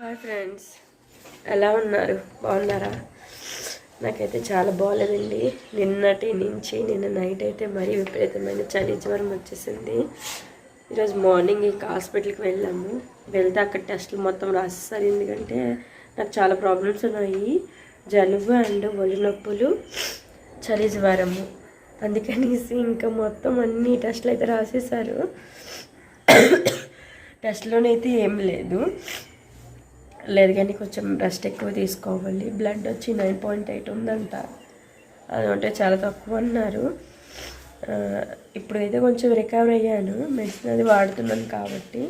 Hi friends ఎలా ఉన్నారు? బాగున్నారా? నాకైతే చాలా బాగాలేదండి నిన్నటి నుంచి నిన్న నైట్ అయితే మరీ విపరీతమైన చలి జ్వరం వచ్చేసింది. ఈరోజు మార్నింగ్ ఇంకా హాస్పిటల్కి వెళ్ళాము. వెళ్తే అక్కడ టెస్టులు మొత్తం రాసేసారు. ఎందుకంటే నాకు చాలా ప్రాబ్లమ్స్ ఉన్నాయి. జలుబు అండ్ ఒళ్ళు నొప్పులు చలి జ్వరము. అందుకనేసి ఇంకా మొత్తం అన్ని టెస్టులు అయితే రాసేసారు. టెస్ట్లోనైతే ఏం లేదు. లేదు కానీ కొంచెం రెస్ట్ ఎక్కువ తీసుకోవాలి. బ్లడ్ వచ్చి నైన్ పాయింట్ ఎయిట్ ఉందంట. అది ఉంటే చాలా తక్కువ అన్నారు. ఇప్పుడైతే కొంచెం రికవర్ అయ్యాను. మెడిసిన్ అది వాడుతున్నాను కాబట్టి.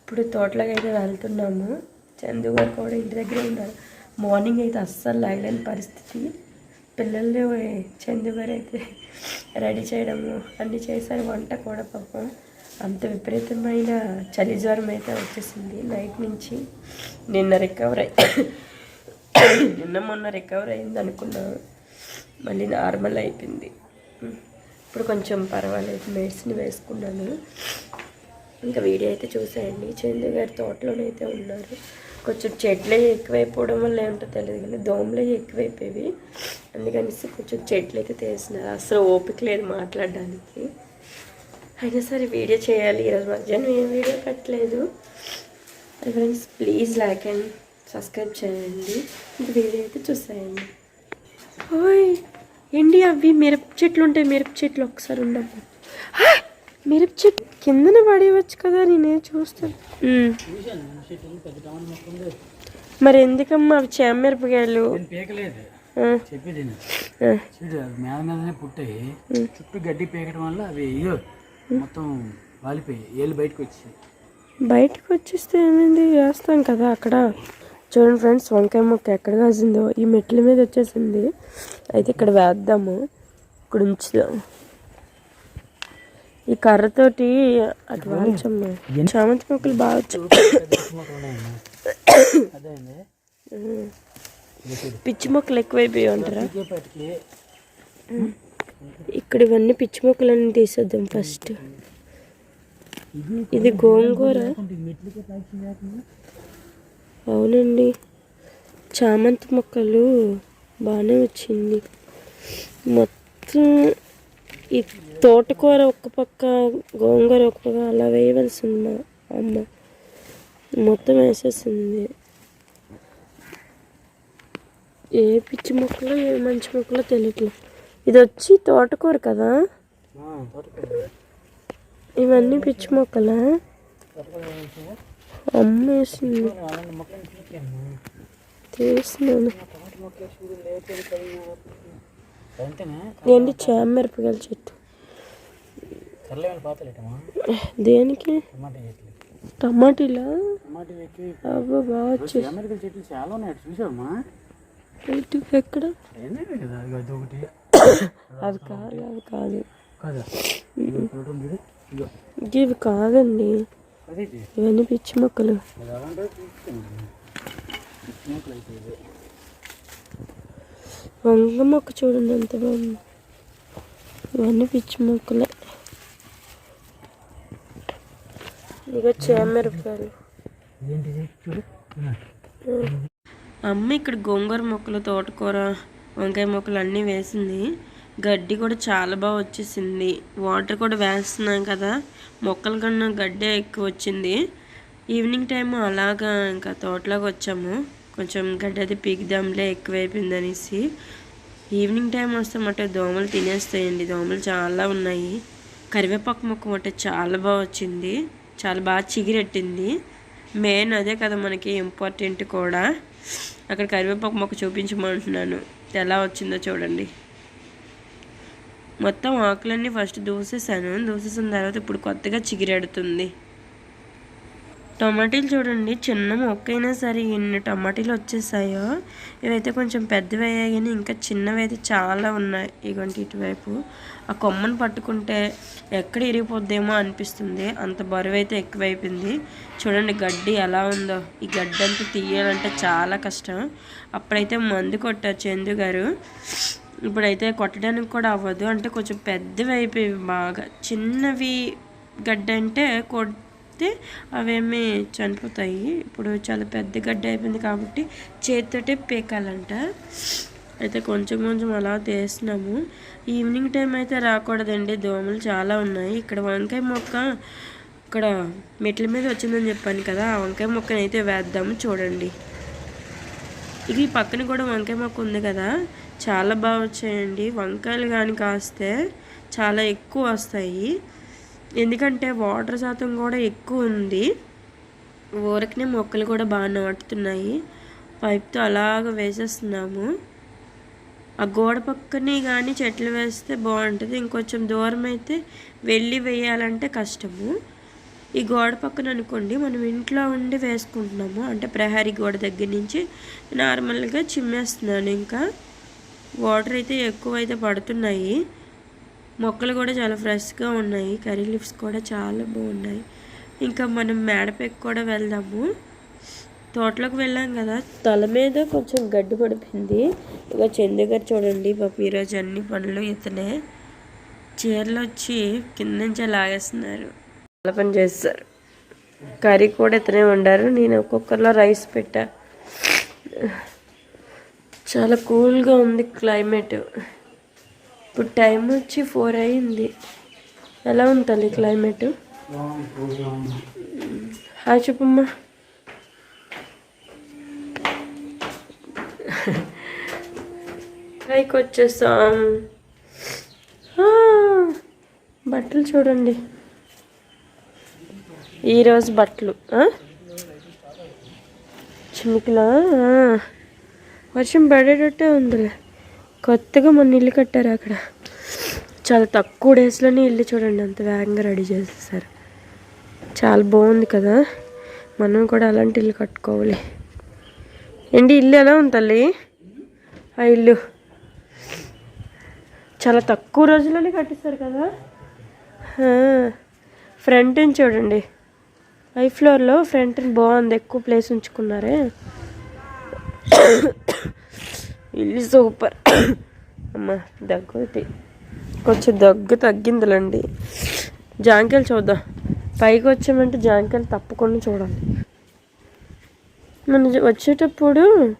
ఇప్పుడు తోటలోకి అయితే వెళ్తున్నాము. చందు గారు కూడా ఇంటి దగ్గరే ఉన్నారు. మార్నింగ్ అయితే అస్సలు లేగలేని పరిస్థితి. పిల్లల్ని చందు గారు అయితే రెడీ చేయడము అన్నీ చేశారు. వంట కూడా పాపం అంత విపరీతమైన చలి జ్వరం అయితే వచ్చేసింది. నైట్ నుంచి నిన్న రికవర్ అయి నిన్న మొన్న రికవర్ అయింది అనుకున్నాను. మళ్ళీ నార్మల్ అయిపోయింది. ఇప్పుడు కొంచెం పర్వాలేదు మెడిసిన్ వేసుకున్నాను. ఇంకా వీడియో అయితే చూసేయండి. చందు గారి తోటలోనైతే ఉన్నారు. కొంచెం చెట్లే ఎక్కువైపోవడం వల్ల ఏమిటో తెలియదు కానీ దోమలే ఎక్కువైపోయేవి. అందుకనేసి కొంచెం చెట్లు అయితే తీసినారు అసలు ఓపిక లేదు మాట్లాడడానికి. అయినా సరే వీడియో చేయాలి. ఈరోజు మధ్యాహ్నం ఏం వీడియో పెట్టలేదు. Friends please like and subscribe చేయండి. ఇంక వీడియో అయితే చూసేయండి. ఓయ్ ఏంటి అవి? మిరప చెట్లు ఉంటాయి మిరప చెట్లు ఒకసారి ఉండవు మిరప చెట్టు కిందన పడేయవచ్చు కదా నేనే చూస్తాను. మరి ఎందుకమ్మా అవి చెప్పేది నేను. ఆ, చూడు మేడ మీదనే పుట్టాయి. చుట్టూ గడ్డి పీకడం వల్ల అవి మొత్తం వాలిపోయి ఏళ్ళు బయటకు వచ్చాయి. బయటకు వచ్చేస్తే ఏమైంది? వేస్తాం కదా అక్కడ. చూడండి ఫ్రెండ్స్ వంకాయ మొక్క ఎక్కడ కాసిందో ఈ మెట్ల మీద వచ్చేసింది. అయితే ఇక్కడ వేద్దాము. ఇక్కడ ఉంచుదాం. ఈ కర్రతోటి అటు వాల్చమ్మా. చామంతి మొక్కలు బాగా పిచ్చి మొక్కలు ఎక్కువైపోయి ఉంటారా? ఇక్కడ ఇవన్నీ పిచ్చి మొక్కలన్నీ తీసేద్దాం ఫస్ట్. ఇది గోంగూర. అవునండి. చామంతి మొక్కలు బాగానే వచ్చింది. మొత్తం ఈ తోటకూర ఒక పక్క గోంగూర ఒక పక్క అలా వేయవలసింది మా అమ్మ. మొత్తం వేసేసింది. ఏ పిచ్చి మొక్కలో ఏ మంచి మొక్కలో తెలియట్లేదు ఇది వచ్చి తోటకూర కదా? తోటకూర. ఇవన్నీ పిచ్చి మొక్కలా? తోటకూర వేయించా? అమ్మ వేసింది అలాంటి మొక్కలు పీకాను తీసినాను ఏంటి చామిరపకాయల చెట్టు దేనికి టమాటీలా అవ్వ బాగా వచ్చేసి. చెట్లు చాలా ఉన్నాయి. చూసావమ్మా? ఎక్కడ అది కాదు అది కాదు. ఇవి. కాదండి. అదే ఇది. ఇవన్నీ పిచ్చి మొక్కలు. వంగ మొక్క చూడండి ఎంత బాగుంది. ఇవన్నీ పిచ్చి మొక్కలే. ఇక ఇదిగో. అమ్మ ఇక్కడ గోంగూర మొక్కలు తోటకూర వంకాయ మొక్కలు అన్నీ వేసింది. గడ్డి కూడా చాలా బాగా వచ్చేసింది. వాటర్ కూడా వేస్తున్నాం కదా. మొక్కల కన్నా గడ్డే ఎక్కువ వచ్చింది. ఈవినింగ్ టైం అలాగా ఇంకా తోటలోకి వచ్చాము. కొంచెం గడ్డి అది పీకుదాంలే ఎక్కువైపోయింది అనేసి. ఈవినింగ్ టైం వస్తే మట్ట దోమలు తినేస్తాయండి. దోమలు చాలా ఉన్నాయి. కరివేపాకు మొక్క మట చాలా బాగా వచ్చింది. చాలా బాగా చిగిరెట్టింది. మెయిన్ అదే కదా మనకి ఇంపార్టెంట్ కూడా. అక్కడ కరివేపాకు మొక్క చూపించమంటున్నాను. ఎలా వచ్చిందో చూడండి. మొత్తం ఆకులన్నీ ఫస్ట్ దూసేసాను. దూసేసిన తర్వాత ఇప్పుడు కొత్తగా చిగిరెడుతుంది. టమాటీలు చూడండి చిన్న మొక్కైనా సరే ఎన్ని టమాటీలు వచ్చేసాయో ఇవైతే కొంచెం పెద్దవి అయ్యాయి కానీ ఇంకా చిన్నవి అయితే చాలా ఉన్నాయి. ఇగోంటి ఇటువైపు. ఆ కొమ్మను పట్టుకుంటే ఎక్కడ ఇరిగిపోద్దేమో అనిపిస్తుంది. అంత బరువు అయితే ఎక్కువైపోయింది. చూడండి గడ్డి ఎలా ఉందో. ఈ గడ్డి అంతా తీయాలంటే చాలా కష్టం. అప్పుడైతే మందు కొట్టారు చందు గారు. ఇప్పుడైతే కొట్టడానికి కూడా అవ్వదు. అంటే కొంచెం పెద్దవి అయిపోయి బాగా. చిన్నవి గడ్డ అంటే కొడితే అవేమి చనిపోతాయి. ఇప్పుడు చాలా పెద్ద గడ్డ అయిపోయింది కాబట్టి చేతితోటే పీకాలంట. అయితే కొంచెం కొంచెం అలా తీస్తున్నాము. ఈవినింగ్ టైం అయితే రాకూడదండి. దోమలు చాలా ఉన్నాయి. ఇక్కడ వంకాయ మొక్క ఇక్కడ మెట్ల మీద వచ్చిందని చెప్పాను కదా. ఆ వంకాయ మొక్కని అయితే వేద్దాము చూడండి. ఇక ఈ పక్కన కూడా వంకాయ మొక్క ఉంది కదా చాలా బాగా వచ్చాయండి. వంకాయలు కానీ కాస్తే చాలా ఎక్కువ వస్తాయి. ఎందుకంటే వాటర్ శాతం కూడా ఎక్కువ ఉంది. ఊరకనే మొక్కలు కూడా బాగా నాటుతున్నాయి. పైప్తో అలాగ వేసేస్తున్నాము. ఆ గోడ పక్కనే కానీ చెట్లు వేస్తే బాగుంటుంది. ఇంకొంచెం దూరం అయితే వెళ్ళి వేయాలంటే కష్టము. ఈ గోడ పక్కన అనుకోండి మనం ఇంట్లో ఉండి వేసుకుంటున్నాము. అంటే ప్రహరీ గోడ దగ్గర నుంచి నార్మల్గా చిమ్మేస్తున్నాను ఇంకా. వాటర్ అయితే ఎక్కువ అయితే పడుతున్నాయి. మొక్కలు కూడా చాలా ఫ్రెష్గా ఉన్నాయి. కర్రీ లీవ్స్ కూడా చాలా బాగున్నాయి. ఇంకా మనం మేడపెక్కి కూడా వెళ్దాము. తోటలోకి వెళ్ళాం కదా తల మీద కొంచెం గడ్డి పడిపోయింది. ఇక చందు గారు చూడండి పాప ఈరోజు అన్ని పనులు ఇతనే. చీరలు వచ్చి కింద నుంచి లాగేస్తున్నారు. చాలా పని చేస్తారు. కర్రీ కూడా ఇతనే వండారు. నేను ఒక్కొక్కరిలో రైస్ పెట్టా. చాలా కూల్గా ఉంది క్లైమేట్. ఇప్పుడు టైం వచ్చి ఫోర్ అయింది. ఎలా ఉంది తల్లి క్లైమేట్? హాయ్ చెప్పమ్మా. పైకి వచ్చేసాం. బట్టలు చూడండి. ఈరోజు బట్టలు ఆ? వర్షం పడేటట్టే ఉందిలే. కొత్తగా మొన్న ఇల్లు కట్టారు అక్కడ. చాలా తక్కువ డేస్లోనే ఇల్లు చూడండి అంత వేగంగా రెడీ చేసేసారు. చాలా బాగుంది కదా. మనం కూడా అలాంటి ఇల్లు కట్టుకోవాలి. ఏంటి ఇల్లు ఎలా ఉంది తల్లి? ఆ ఇల్లు. చాలా తక్కువ రోజుల్లోనే కట్టిస్తారు కదా. ఫ్రంట్ చూడండి. ఐ ఫ్లోర్లో ఫ్రంట్ బాగుంది ఎక్కువ ప్లేస్ ఉంచుకున్నారే. ఇల్లు సూపర్. అమ్మ దగ్గు కొంచెం దగ్గు తగ్గిందిలండి. జాంకాయలు చూద్దాం. పైకి వచ్చామంటే జాంకాయలు తప్పకుండా చూడాలి. మనం వచ్చేటప్పుడు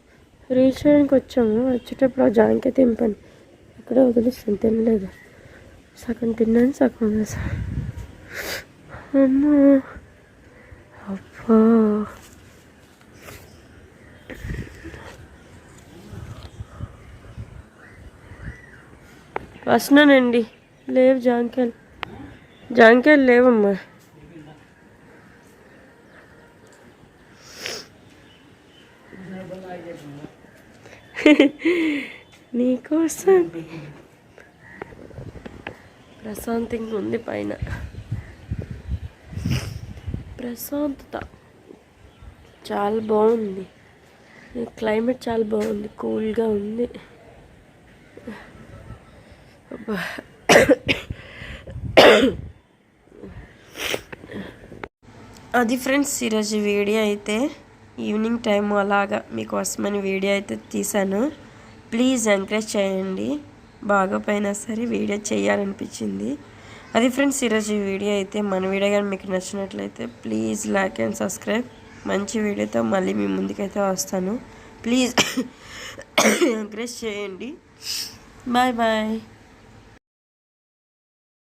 రీచ్ చేయడానికి వచ్చాము. వచ్చేటప్పుడు ఆ జాంకాయ తింపాను. అక్కడే వదిలిస్తాను తినలేదు సగం తిన్నాను సగం వేసాను అమ్మో. అబ్బా. వస్తున్నానండి. లేవు జాంకాయలు. జాంకాయలు లేవమ్మా. నీకోసం. ప్రశాంతంగా ఉంది పైన. ప్రశాంతత. చాలా బాగుంది. క్లైమేట్ చాలా బాగుంది. కూల్గా ఉంది. అది ఫ్రెండ్స్ ఈరోజు వీడియో అయితే ఈవినింగ్ టైం అలాగా మీకోసమని వీడియో అయితే తీశాను. ప్లీజ్ ఎంకరేజ్ చేయండి. బాగా పోయినా సరే వీడియో చేయాలనిపించింది. అది ఫ్రెండ్స్ ఈరోజు ఈ వీడియో అయితే మన వీడియో కానీ మీకు నచ్చినట్లయితే ప్లీజ్ లైక్ అండ్ సబ్స్క్రైబ్. మంచి వీడియోతో మళ్ళీ మీ ముందుకైతే వస్తాను. ప్లీజ్ ఎంకరేజ్ చేయండి. Bye bye.